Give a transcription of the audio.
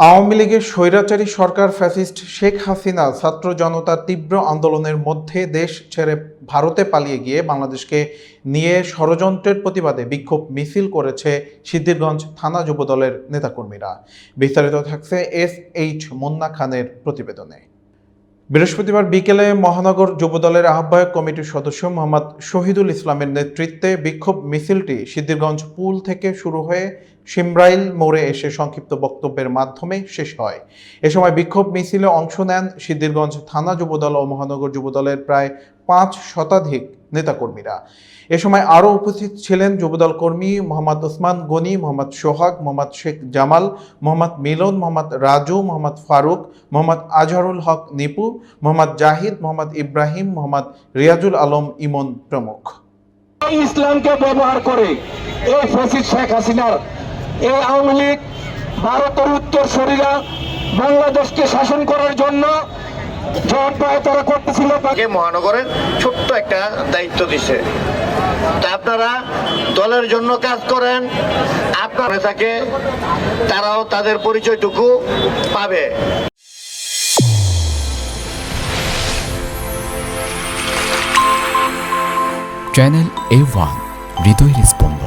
আওয়ামী লীগের স্বৈরাচারী সরকার ফ্যাসিস্ট শেখ হাসিনা ছাত্র জনতার তীব্র আন্দোলনের মধ্যে দেশ ছেড়ে ভারতে পালিয়ে গিয়ে বাংলাদেশকে নিয়ে ষড়যন্ত্রের প্রতিবাদে বিক্ষোভ মিছিল করেছে সিদ্ধিরগঞ্জ থানা যুবদলের নেতাকর্মীরা। বিস্তারিত থাকছে এস এইচ মুন্না খানের প্রতিবেদনে। বৃহস্পতিবার বিকেলে মহানগর যুবদলের আহ্বায়ক কমিটির সদস্য মোহাম্মদ শহীদুল ইসলামের নেতৃত্বে বিক্ষোভ মিছিলটি সিদ্ধিরগঞ্জ পুল থেকে শুরু হয়ে সিমরাইল মোড়ে এসে সংক্ষিপ্ত বক্তব্যের মাধ্যমে শেষ হয়। এ সময় বিক্ষোভ মিছিলে অংশ নেন সিদ্ধিরগঞ্জ থানা যুবদল ও মহানগর যুবদলের প্রায় পাঁচ শতাধিক নেতাকর্মীরা। এ সময় আরও উপস্থিত ছিলেন যুবদল কর্মী মোহাম্মদ ওসমান গনি, মোহাম্মদ সোহাগ, মোহাম্মদ শেখ জামাল, মোহাম্মদ মিলন, মোহাম্মদ রাজু, মোহাম্মদ ফারুক, মোহাম্মদ আজহারুল হক নিপু, মোহাম্মদ জাহিদ, মোহাম্মদ ইব্রাহিম, মোহাম্মদ রিয়াজুল আলম ইমন প্রমুখ। ইসলামকে ব্যবহার করে এই ফসিদ শেখ হাসিনার এই আওয়ামী লীগ, ভারতের উত্তর শরীরা বাংলাদেশকে শাসন করার জন্য তারা করতেছিল আগে মহানগরের ছোট্ট একটা দায়িত্ব দিছে। তা আপনারা দলের জন্য কাজ করেন আপনার থাকে তারাও তাদের পরিচয়টুকু পাবে। চ্যানেল এ ওয়ান হৃদয়ের স্পন্দন।